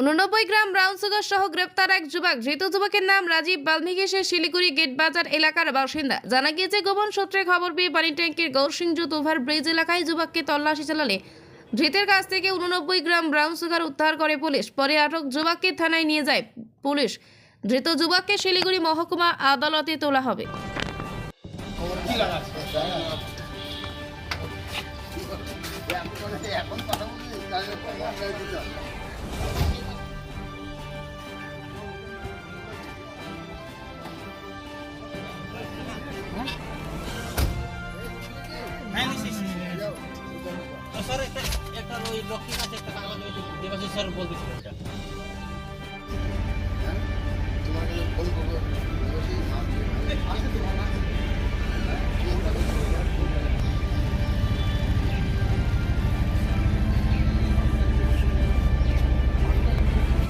উননব্বই gram brown sugar সহ গ্রেপ্তার এক যুবক। ধৃত যুবকের নাম রাজীব বাল্মীকি সে শিলিগুড়ি গেট বাজার এলাকার বাসিন্দা। জানা গিয়েছে, গোপন সূত্রে খবর পেয়ে পানি ট্যাঙ্কির গৌরসিংজুত ওভার ব্রিজ এলাকায় যুবককে তল্লাশি চালালে। ধৃতের কাছ থেকে উননব্বই গ্রাম ব্রাউন সুগার উদ্ধার করে পুলিশ। পরে আটক যুবককে থানায় নিয়ে যায় পুলিশ। ধৃত যুবককে শিলিগুড়ি মহকুমা আদালতে তোলা হবে। এখন কথা স্যার একটা একটা ওই লক্ষ্মী কাছে একটা কাগজ দেবাশিস স্যার বলতেছিল এটা।